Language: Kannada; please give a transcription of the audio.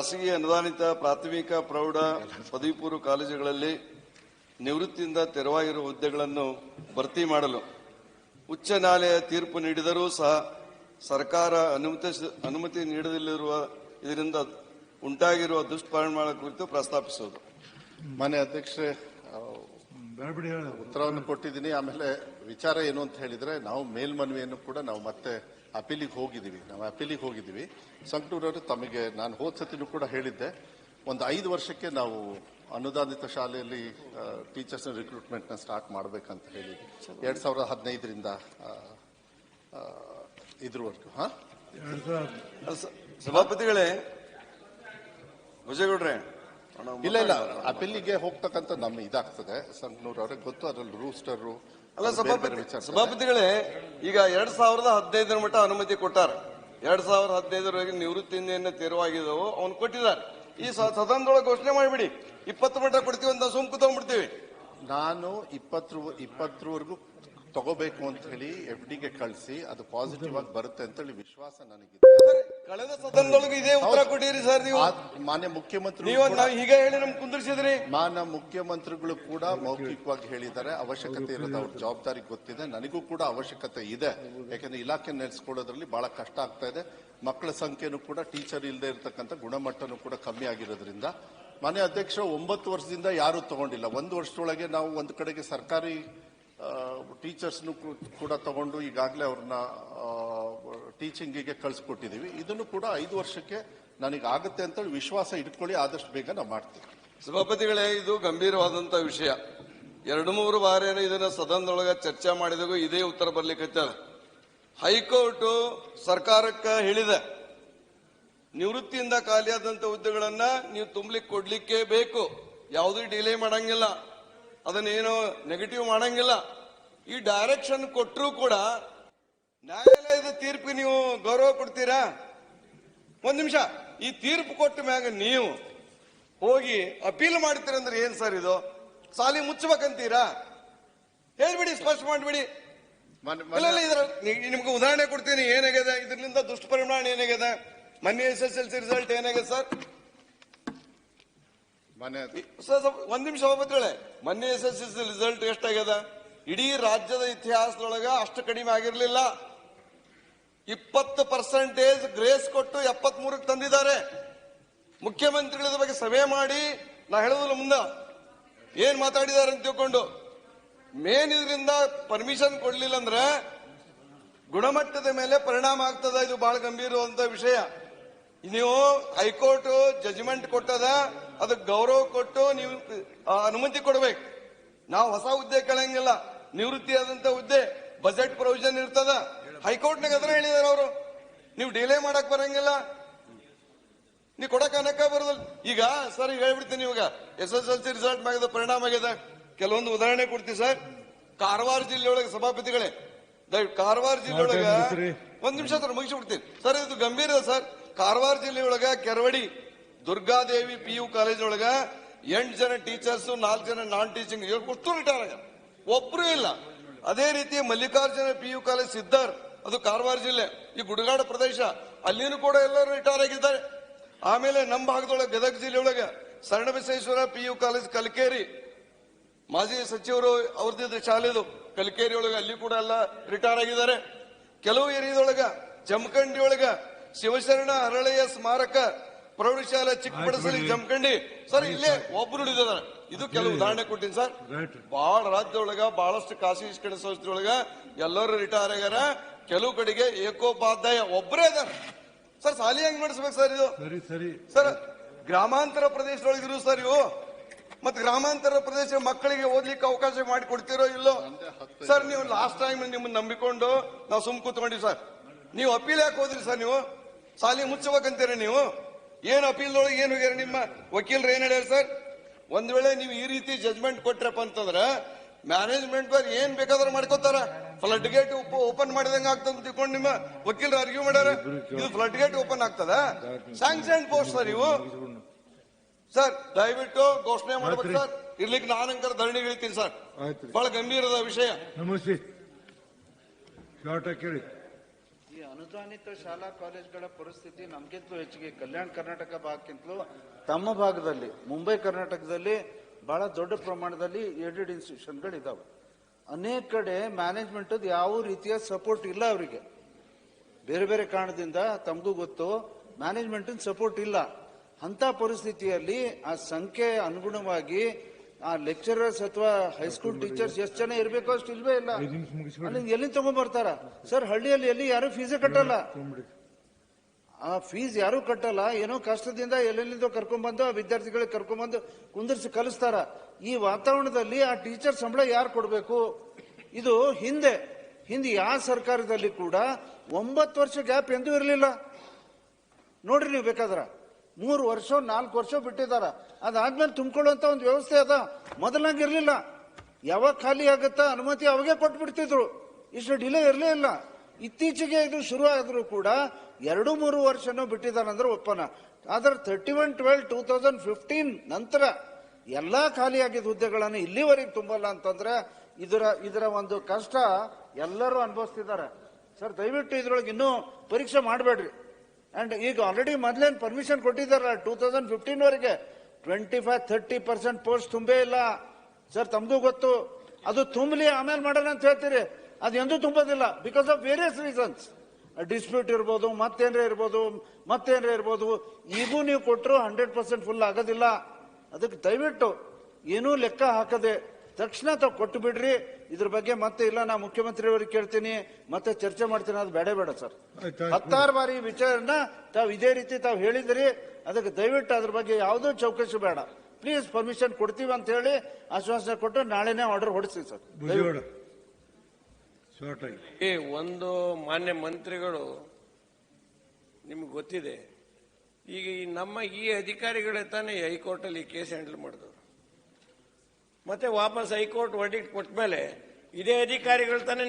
ಖಾಸಗಿ ಅನುದಾನಿತ ಪ್ರಾಥಮಿಕ ಪ್ರೌಢ ಪದವಿ ಪೂರ್ವ ಕಾಲೇಜುಗಳಲ್ಲಿ ನಿವೃತ್ತಿಯಿಂದ ತೆರವಾಗಿರುವ ಹುದ್ದೆಗಳನ್ನು ಭರ್ತಿ ಮಾಡಲು ಉಚ್ಚ ನ್ಯಾಯಾಲಯ ತೀರ್ಪು ನೀಡಿದರೂ ಸಹ ಸರ್ಕಾರ ಅನುಮತಿ ಅನುಮತಿ ನೀಡದಿರುವ ಇದರಿಂದ ಉಂಟಾಗಿರುವ ದುಷ್ಪರಿಣಾಮಗಳ ಕುರಿತು ಪ್ರಸ್ತಾಪಿಸುವುದು. ಮಾನ್ಯ ಅಧ್ಯಕ್ಷರೇ ಉತ್ತರವನ್ನು ಕೊಟ್ಟಿದ್ದೀನಿ. ಆಮೇಲೆ ವಿಚಾರ ಏನು ಅಂತ ಹೇಳಿದ್ರೆ ನಾವು ಮೇಲ್ಮನವಿಯನ್ನು ಕೂಡ ನಾವು ಮತ್ತೆ ಅಪೀಲಿಗೆ ಹೋಗಿದ್ದೀವಿ. ನಾವು ಅಪೀಲಿಗೆ ಹೋಗಿದ್ದೀವಿ. ಸಂಕಟೂರವರು ತಮಗೆ ನಾನು ಹೋದ ಸತಿನೂ ಕೂಡ ಹೇಳಿದ್ದೆ. ಒಂದು ಐದು ವರ್ಷಕ್ಕೆ ನಾವು ಅನುದಾನಿತ ಶಾಲೆಯಲ್ಲಿ ಟೀಚರ್ಸ್ನ ರಿಕ್ರೂಟ್ಮೆಂಟ್ನ ಸ್ಟಾರ್ಟ್ ಮಾಡಬೇಕಂತ ಹೇಳಿ ಎರಡು ಸಾವಿರದ ಹದಿನೈದರಿಂದ ಇದ್ರವರೆಗೂ ಹಾ? ಸಭಾಪತಿಗಳೇ ಭುಜೇಗೌಡ್ರೆ ಇಲ್ಲ ಇಲ್ಲ. ಅಪೀಲಿಗೆ ಹೋಗ್ತಕ್ಕಂಥ ನಮ್ಮ ಇದಾಗ್ತದೆ. ಸಂಕನೂರ್ ಅವ್ರಿಗೆ ಗೊತ್ತು ಅದ್ರಲ್ಲಿ ರೂಸ್ಟರ್ ಅಲ್ಲ ಸಭಾಪತಿ ಸಭಾಪತಿಗಳೇ ಈಗ ಎರಡ್ ಸಾವಿರದ ಹದಿನೈದರ ಮಟ್ಟ ಅನುಮತಿ ಕೊಟ್ಟಾರ. ಎರಡ್ ಸಾವಿರದ ಹದಿನೈದರವರೆಗೆ ನಿವೃತ್ತಿಯಿಂದ ತೆರವಾಗಿದ್ದವು ಅವ್ನು ಕೊಟ್ಟಿದ್ದಾರೆ. ಈ ಸದನದೊಳಗೆ ಘೋಷಣೆ ಮಾಡಿಬಿಡಿ. ಇಪ್ಪತ್ತು ಮಟ್ಟ ಕೊಡ್ತೀವಿ ಅಂತ ಸುಮ್ಕು ತಗೊಂಡ್ಬಿಡ್ತೀವಿ. ನಾನು ಇಪ್ಪತ್ತರ ಇಪ್ಪತ್ತರವರೆಗೂ ತಗೋಬೇಕು ಅಂತ ಹೇಳಿ ಎಫ್ ಡಿಗೆ ಕಳಿಸಿ ಅದು ಪಾಸಿಟಿವ್ ಆಗಿ ಬರುತ್ತೆ ಅಂತ ಹೇಳಿ ವಿಶ್ವಾಸ ನನಗಿದೆ. ಕಳೆದ ಸದನದೊಳಗೆ ಇದೇ ಉತ್ತರ ಕೊಟ್ಟಿರಿ ಸರ್ ನೀವು. ಮಾನ್ಯ ಮುಖ್ಯಮಂತ್ರಿ ನೀವು ನಾವು ಹೀಗೆ ಹೇಳಿ ನಮ್ ಕುಂದಿರ್ಸಿದ್ರಿ. ಮಾನ್ಯ ಮುಖ್ಯಮಂತ್ರಿಗಳು ಕೂಡ ಮೌಖಿಕವಾಗಿ ಹೇಳಿದ್ದಾರೆ. ಅವಶ್ಯಕತೆ ಇರೋದು ಅವ್ರ ಜವಾಬ್ದಾರಿ ಗೊತ್ತಿದೆ. ನನಗೂ ಕೂಡ ಅವಶ್ಯಕತೆ ಇದೆ. ಯಾಕಂದ್ರೆ ಇಲಾಖೆ ನಡೆಸ್ಕೊಳ್ಳೋದ್ರಲ್ಲಿ ಬಹಳ ಕಷ್ಟ ಆಗ್ತಾ ಇದೆ. ಮಕ್ಕಳ ಸಂಖ್ಯೆನೂ ಕೂಡ ಟೀಚರ್ ಇಲ್ಲದೆ ಇರತಕ್ಕಂಥ ಗುಣಮಟ್ಟನೂ ಕೂಡ ಕಮ್ಮಿ ಆಗಿರೋದ್ರಿಂದ. ಮಾನ್ಯ ಅಧ್ಯಕ್ಷ ಒಂಬತ್ತು ವರ್ಷದಿಂದ ಯಾರು ತಗೊಂಡಿಲ್ಲ. ಒಂದು ವರ್ಷದೊಳಗೆ ನಾವು ಒಂದು ಕಡೆಗೆ ಸರ್ಕಾರಿ ಟೀಚರ್ಸ್ನು ಕೂಡ ತಗೊಂಡು ಈಗಾಗಲೇ ಅವ್ರನ್ನ ಟೀಚಿಂಗಿಗೆ ಕಳಿಸ್ಕೊಟ್ಟಿದ್ದೀವಿ ಇದನ್ನು ಕೂಡ ಐದು ವರ್ಷಕ್ಕೆ ನನಗೆ ಆಗುತ್ತೆ ಅಂತೇಳಿ ವಿಶ್ವಾಸ ಇಟ್ಕೊಳ್ಳಿ, ಆದಷ್ಟು ಬೇಗ ನಾವು ಮಾಡ್ತೀವಿ. ಸಭಾಪತಿಗಳೇ, ಇದು ಗಂಭೀರವಾದಂತ ವಿಷಯ. ಎರಡು ಮೂರು ಬಾರಿಯನ್ನು ಇದನ್ನ ಸದನದೊಳಗೆ ಚರ್ಚೆ ಮಾಡಿದಾಗೂ ಇದೇ ಉತ್ತರ ಬರ್ಲಿಕ್ಕೆ ಹೈಕೋರ್ಟ್ ಸರ್ಕಾರಕ್ಕೆ ಹೇಳಿದೆ, ನಿವೃತ್ತಿಯಿಂದ ಖಾಲಿಯಾದಂಥ ಹುದ್ದೆಗಳನ್ನು ನೀವು ತುಂಬಲಿಕ್ಕೆ ಕೊಡ್ಲಿಕ್ಕೆ ಬೇಕು. ಯಾವುದೂ ಡಿಲೇ ಮಾಡಂಗಿಲ್ಲ. ಅದನ್ನೇನು ನೆಗೆಟಿವ್ ಮಾಡಂಗಿಲ್ಲ. ಈ ಡೈರೆಕ್ಷನ್ ಕೊಟ್ಟರೂ ಕೂಡ ನ್ಯಾಯಾಲಯದ ತೀರ್ಪು ನೀವು ಗೌರವ ಕೊಡ್ತೀರಾ? ಒಂದ್ ನಿಮಿಷ. ಈ ತೀರ್ಪು ಕೊಟ್ಟ ಮ್ಯಾಗ ನೀವು ಹೋಗಿ ಅಪೀಲ್ ಮಾಡ್ತೀರಂದ್ರೆ ಏನ್ ಸರ್ ಇದು? ಸಾಲಿ ಮುಚ್ಚಬೇಕಂತೀರಾ? ಹೇಳ್ಬಿಡಿ ಸ್ಪಷ್ಟ ಮಾಡ್ಬಿಡಿ. ನಿಮ್ಗೆ ಉದಾಹರಣೆ ಕೊಡ್ತೀನಿ. ಏನಾಗಿದೆ? ಇದರಿಂದ ದುಷ್ಪರಿಣಾಮ ಏನಾಗಿದೆ? ಮೊನ್ನೆ S S L C result ಏನಾಗಿದೆ ಸರ್? ಸ್ವಲ್ಪ ಒಂದ್ ನಿಮಿಷ ಸಭಾಪತಿಗಳೇ ಮೊನ್ನೆ ಎಸ್ ಎಸ್ ಎಸ್ ರಿಸಲ್ಟ್ ಎಷ್ಟಾಗ್ಯದ ಇಡೀ ರಾಜ್ಯದ ಇತಿಹಾಸದೊಳಗ ಅಷ್ಟು ಕಡಿಮೆ ಆಗಿರ್ಲಿಲ್ಲ. ಇಪ್ಪತ್ತು ಪರ್ಸೆಂಟೇಜ್ ಗ್ರೇಸ್ ಕೊಟ್ಟು ಎಪ್ಪತ್ ಮೂರಕ್ಕೆ ತಂದಿದ್ದಾರೆ. ಮುಖ್ಯಮಂತ್ರಿಗಳ ಬಗ್ಗೆ ಸಭೆ ಮಾಡಿ ನಾ ಹೇಳುದಿಲ್ಲ ಮುಂದ. ಏನ್ ಮಾತಾಡಿದ್ದಾರೆ ಅಂತ ತಿಳ್ಕೊಂಡು. ಮೇನ್ ಇದರಿಂದ ಪರ್ಮಿಷನ್ ಕೊಡ್ಲಿಲ್ಲ ಅಂದ್ರೆ ಗುಣಮಟ್ಟದ ಮೇಲೆ ಪರಿಣಾಮ ಆಗ್ತದ. ಇದು ಬಹಳ ಗಂಭೀರವಾದಂತ ವಿಷಯ. ನೀವು ಹೈಕೋರ್ಟ್ ಜಜ್ಮೆಂಟ್ ಕೊಟ್ಟದ. ಅದಕ್ಕೆ ಗೌರವ ಕೊಟ್ಟು ನೀವು ಅನುಮತಿ ಕೊಡಬೇಕು. ನಾವು ಹೊಸ ಹುದ್ದೆ ಕೇಳಂಗಿಲ್ಲ ನಿವೃತ್ತಿ ಆದಂತ ಹುದ್ದೆ ಬಜೆಟ್ ಪ್ರೊವಿಷನ್ ಇರ್ತದ. ಹೈಕೋರ್ಟ್ ನಾಗ ಅದನ್ನ ಹೇಳಿದಾರೆ ಅವರು. ನೀವು ಡಿಲೇ ಮಾಡಕ್ ಬರಂಗಿಲ್ಲ. ನೀವು ಕೊಡಕ್ ಅನಕ ಬರೋದಿಲ್ಲ. ಈಗ ಸರ್ ಈಗ ಹೇಳ್ಬಿಡ್ತೀನಿ ಇವಾಗ. S S L C result ಮಾಡಿದ ಪರಿಣಾಮ ಆಗಿದೆ ಕೆಲವೊಂದು ಉದಾಹರಣೆ ಕೊಡ್ತೀವಿ ಸರ್. ಕಾರವಾರ ಜಿಲ್ಲೆಯೊಳಗೆ ಸಭಾಪತಿಗಳೇ. ದಯವಿಟ್ಟು ಕಾರವಾರ ಜಿಲ್ಲೆಯೊಳಗ. ಒಂದ್ ನಿಮಿಷ ಸರ್ ಮುಗಿಸ್ಬಿಡ್ತೀನಿ. ಸರ್ ಇದು ಗಂಭೀರ sir. Karwar ಜಿಲ್ಲೆಯೊಳಗ Keravadi Durgadevi P U college ಎಂಟು ಜನ ಟೀಚರ್ಸ್, ನಾಲ್ಕು ಜನ ನಾನ್ ಟೀಚಿಂಗ್ ಅಷ್ಟು ರಿಟೈರ್ ಆಗ್ಯಾರ. ಒಬ್ರು ಇಲ್ಲ. ಅದೇ ರೀತಿ Mallikarjuna P U college Siddar, ಅದು ಕಾರವಾರ ಜಿಲ್ಲೆ, ಈ ಗುಡಗಾಡ ಪ್ರದೇಶ, ಅಲ್ಲಿನೂ ಕೂಡ ಎಲ್ಲರೂ ರಿಟೈರ್ ಆಗಿದ್ದಾರೆ. ಆಮೇಲೆ ನಮ್ಮ ಭಾಗದೊಳಗೆ Gadag ಜಿಲ್ಲೆಯೊಳಗೆ Saranabaseshwara P U college Kalakeri, ಮಾಜಿ ಸಚಿವರು ಅವ್ರದ್ದು ಶಾಲೆದು ಕಲಕೇರಿ ಒಳಗೆ ಅಲ್ಲಿ ಕೂಡ ಎಲ್ಲ ರಿಟೈರ್ ಆಗಿದ್ದಾರೆ. ಕೆಲವು ಏರಿಯಾದೊಳಗ ಜಮಖಂಡಿ ಒಳಗ ಶಿವಶರಣ ಹರಳೆಯ ಸ್ಮಾರಕ ಪ್ರೌಢಶಾಲೆ ಚಿಕ್ಕಬಡಸಲಿ ಜಮ್ಕಂಡಿ. ಸರ್ ಇಲ್ಲೇ ಒಬ್ರು ಹಿಡಿದಾರೆ ಇದು ಕೆಲವು ಉದಾಹರಣೆ ಕೊಟ್ಟಿನಿ ಸರ್. ಬಹಳ ರಾಜ್ಯದೊಳಗ ಬಹಳಷ್ಟು ಖಾಸಗಿ ಶಿಕ್ಷಣ ಸಂಸ್ಥೆಯೊಳಗ ಎಲ್ಲರೂ ರಿಟೈರ್ ಆಗ್ಯಾರ. ಕೆಲವು ಕಡೆಗೆ ಏಕೋಪಾಧ್ಯಾಯ ಒಬ್ಬರೇ ಇದಾರೆ. ಸರ್ ಸಾಲಿ ಹೆಂಗ್ ನಡೆಸ್ಬೇಕು ಸರ್ ಇದು? ಸರಿ ಸರಿ. ಸರ್ ಗ್ರಾಮಾಂತರ ಪ್ರದೇಶದೊಳಗಿರು ಸರ್ ಇವು. ಮತ್ತೆ ಗ್ರಾಮಾಂತರ ಪ್ರದೇಶ ಮಕ್ಕಳಿಗೆ ಓದ್ಲಿಕ್ಕೆ ಅವಕಾಶ ಮಾಡಿ ಕೊಡ್ತಿರೋ ಇಲ್ಲೋ? ಸರ್ ನೀವು ಲಾಸ್ಟ್ ಟೈಮ್ ನಿಮ್ಮನ್ನ ನಂಬಿಕೊಂಡು ನಾವು ಸುಮ್ ಕೂತ್ಕೊಂಡಿವಿ ಸರ್. ನೀವು ಅಪೀಲ್ ಯಾಕೆ ಹೋದ್ರಿ ಸರ್ ನೀವು? ಸಾಲಿ ಮುಚ್ಚಬೇಕಂತೀರ ನೀವು? ಏನ್ ಅಪೀಲ್ದೊಳಗೆ ಏನು ಹೋಗ್ಯಾರ ನಿಮ್ಮ ವಕೀಲರು ಏನು ಹೇಳ್ಯಾರ ಸರ್? ಒಂದ್ ವೇಳೆ ನೀವು ಈ ರೀತಿ ಜಜ್ಮೆಂಟ್ ಕೊಟ್ರಪ್ಪ ಅಂತಂದ್ರ ಮ್ಯಾನೇಜ್ಮೆಂಟ್ ಬಾರ್ ಏನ್ ಬೇಕಾದ್ರೂ ಮಾಡ್ಕೋತಾರ. ಫ್ಲಡ್ ಗೇಟ್ ಓಪನ್ ಮಾಡಿದಂಗ ಆಗ್ತದ ತಿಳ್ಕೊಂಡು ನಿಮ್ಮ ವಕೀಲರು ಅರ್ಗ್ಯೂ ಮಾಡ್ಯಾರ. ಇದು ಫ್ಲಡ್ ಗೇಟ್ ಓಪನ್ ಆಗ್ತದ? ಸ್ಯಾಂಕ್ಷನ್ ಪೋಸ್ಟ್ ಸರ್ ಇವು. ಸರ್ ದಯವಿಟ್ಟು ಘೋಷಣೆ ಮಾಡ್ಬೇಕು ಸರ್ ಇರ್ಲಿಕ್ಕೆ ನಾನಂಕರ ಧರಣಿ ಹೇಳ್ತೀನಿ ಸರ್. ಬಹಳ ಗಂಭೀರದ ವಿಷಯ. ನಮಸ್ತೆ. ಅನುದಾನಿತ ಶಾಲಾ ಕಾಲೇಜುಗಳ ಪರಿಸ್ಥಿತಿ ನಮ್ಗಿಂತಲೂ ಹೆಚ್ಚಿಗೆ. ಕಲ್ಯಾಣ ಕರ್ನಾಟಕ ಭಾಗಕ್ಕಿಂತಲೂ ತಮ್ಮ ಭಾಗದಲ್ಲಿ, ಮುಂಬೈ ಕರ್ನಾಟಕದಲ್ಲಿ ಬಹಳ ದೊಡ್ಡ ಪ್ರಮಾಣದಲ್ಲಿ ಏಡೆಡ್ ಇನ್ಸ್ಟಿಟ್ಯೂಷನ್ಗಳು ಇದಾವೆ ಅನೇಕ ಕಡೆ ಮ್ಯಾನೇಜ್ಮೆಂಟ್ ಯಾವ ರೀತಿಯ ಸಪೋರ್ಟ್ ಇಲ್ಲ ಅವರಿಗೆ. ಬೇರೆ ಬೇರೆ ಕಾರಣದಿಂದ ತಮಗೂ ಗೊತ್ತು ಮ್ಯಾನೇಜ್ಮೆಂಟ್ ಸಪೋರ್ಟ್ ಇಲ್ಲ. ಅಂತ ಪರಿಸ್ಥಿತಿಯಲ್ಲಿ ಆ ಸಂಖ್ಯೆ ಅನುಗುಣವಾಗಿ ಆ ಲೆಕ್ಚರರ್ಸ್ ಅಥವಾ ಹೈಸ್ಕೂಲ್ ಟೀಚರ್ಸ್ ಎಷ್ಟು ಜನ ಇರಬೇಕು ಅಷ್ಟು ಇಲ್ವೇ ಇಲ್ಲ. ಅಲ್ಲಿ ಎಲ್ಲಿ ತಗೊಂಡ್ಬರ್ತಾರ ಸರ್ ಹಳ್ಳಿಯಲ್ಲಿ ಎಲ್ಲಿ ಯಾರು ಫೀಸೇ ಕಟ್ಟಲ್ಲ. ಆ ಫೀಸ್ ಯಾರು ಕಟ್ಟಲ್ಲ. ಏನೋ ಕಷ್ಟದಿಂದ ಎಲ್ಲೆಲ್ಲಿಂದೋ ಕರ್ಕೊಂಡ್ಬಂದು ಆ ವಿದ್ಯಾರ್ಥಿಗಳಿಗೆ ಕರ್ಕೊಂಡ್ಬಂದು ಕುಂದಿರ್ಸಿ ಕಲಿಸ್ತಾರ. ಈ ವಾತಾವರಣದಲ್ಲಿ ಆ ಟೀಚರ್ ಸಂಬಳ ಯಾರು ಕೊಡಬೇಕು? ಇದು ಹಿಂದೆ ಹಿಂದೆ ಯಾವ ಸರ್ಕಾರದಲ್ಲಿ ಕೂಡ ಒಂಬತ್ತು ವರ್ಷ ಗ್ಯಾಪ್ ಎಂದೂ ಇರಲಿಲ್ಲ. ನೋಡ್ರಿ ನೀವು ಬೇಕಾದ್ರ. ಮೂರು ವರ್ಷ ನಾಲ್ಕು ವರ್ಷ ಬಿಟ್ಟಿದಾರ. ಅದಾದ್ಮೇಲೆ ತುಂಬಿಕೊಳ್ಳುವಂತ ಒಂದು ವ್ಯವಸ್ಥೆ ಅದ. ಮೊದಲಾಗಿ ಇರಲಿಲ್ಲ ಯಾವಾಗ ಖಾಲಿ ಆಗುತ್ತಾ ಅನುಮತಿ ಅವಾಗೆ ಕೊಟ್ಬಿಡ್ತಿದ್ರು. ಇಷ್ಟು ಡಿಲೇ ಇರಲೇ ಇಲ್ಲ. ಇತ್ತೀಚೆಗೆ ಇದು ಶುರು ಆದರೂ ಕೂಡ ಎರಡು ಮೂರು ವರ್ಷನೂ ಬಿಟ್ಟಿದ್ದಾನಂದ್ರೆ ಒಪ್ಪನ. ಆದ್ರೆ thirty one twelve two thousand fifteen ನಂತರ ಎಲ್ಲಾ ಖಾಲಿಯಾಗಿದ್ದ ಹುದ್ದೆಗಳನ್ನು ಇಲ್ಲಿವರೆಗೆ ತುಂಬಲ್ಲ ಅಂತಂದ್ರೆ ಇದರ ಇದರ ಒಂದು ಕಷ್ಟ ಎಲ್ಲರೂ ಅನುಭವಿಸ್ತಿದ್ದಾರೆ. ಸರ್, ದಯವಿಟ್ಟು ಇದ್ರೊಳಗೆ ಇನ್ನೂ ಪರೀಕ್ಷೆ ಮಾಡಬೇಡ್ರಿ. ಅಂಡ್ ಈಗ ಆಲ್ರೆಡಿ ಮೊದಲೇನು ಪರ್ಮಿಷನ್ ಕೊಟ್ಟಿದ್ದಾರಲ್ಲ ಟೂ ತೌಸಂಡ್ ಫಿಫ್ಟೀನ್ ವರೆಗೆ. Twenty five thirty percent post ತುಂಬೇ ಇಲ್ಲ. ಸರ್ ತಮ್ದು ಗೊತ್ತು. ಅದು ತುಂಬಲಿ ಆಮೇಲೆ ಮಾಡೋಣ ಅಂತ ಹೇಳ್ತೀರಿ. ಅದು ಎಂದೂ ತುಂಬೋದಿಲ್ಲ. Because of various reasons dispute ಇರ್ಬೋದು ಮತ್ತೇನ್ರೇ ಇರ್ಬೋದು ಮತ್ತೇನ್ರೇ ಇರ್ಬೋದು. ಈಗೂ ನೀವು ಕೊಟ್ಟರು ಹಂಡ್ರೆಡ್ ಪರ್ಸೆಂಟ್ ಫುಲ್ ಆಗೋದಿಲ್ಲ. ಅದಕ್ಕೆ ದಯವಿಟ್ಟು ಏನೂ ಲೆಕ್ಕ ಹಾಕದೆ ತಕ್ಷಣ ತಾವು ಕೊಟ್ಟು ಬಿಡ್ರಿ ಇದ್ರ ಬಗ್ಗೆ ಮತ್ತೆ ಇಲ್ಲ ನಾ ಮುಖ್ಯಮಂತ್ರಿಯವರಿಗೆ ಕೇಳ್ತೀನಿ. ಮತ್ತೆ ಚರ್ಚೆ ಮಾಡ್ತೀನಿ. ಅದು ಬೇಡ ಬೇಡ ಸರ್. ಹತ್ತಾರು ಬಾರಿ ವಿಚಾರನ ತಾವು ಇದೇ ರೀತಿ ತಾವು ಹೇಳಿದ್ರಿ. ಅದಕ್ಕೆ ದಯವಿಟ್ಟು ಅದ್ರ ಬಗ್ಗೆ ಯಾವುದೂ ಚೌಕಸಿ ಬೇಡ. ಪ್ಲೀಸ್ ಪರ್ಮಿಷನ್ ಕೊಡ್ತೀವಿ ಅಂತ ಹೇಳಿ ಆಶ್ವಾಸನೆ ಕೊಟ್ಟು ನಾಳೆನೇ ಆರ್ಡರ್ ಹೊಡಿಸಿ ಸರ್. ಈ ಒಂದು ಮಾನ್ಯ ಮಂತ್ರಿಗಳು ನಿಮ್ಗೆ ಗೊತ್ತಿದೆ ಈಗ ಈ ನಮ್ಮ ಈ ಅಧಿಕಾರಿಗಳೇ ತಾನೇ ಹೈಕೋರ್ಟ್ ಅಲ್ಲಿ ಕೇಸ್ ಹ್ಯಾಂಡಲ್ ಮಾಡಿದ್ರು ಮತ್ತೆ ವಾಪಸ್ ಹೈಕೋರ್ಟ್ ವರ್ಡಿಕ್ಟ್ ಕೊಟ್ಟ ಮೇಲೆ ಇದೇ ಅಧಿಕಾರಿಗಳು ತಾನೇ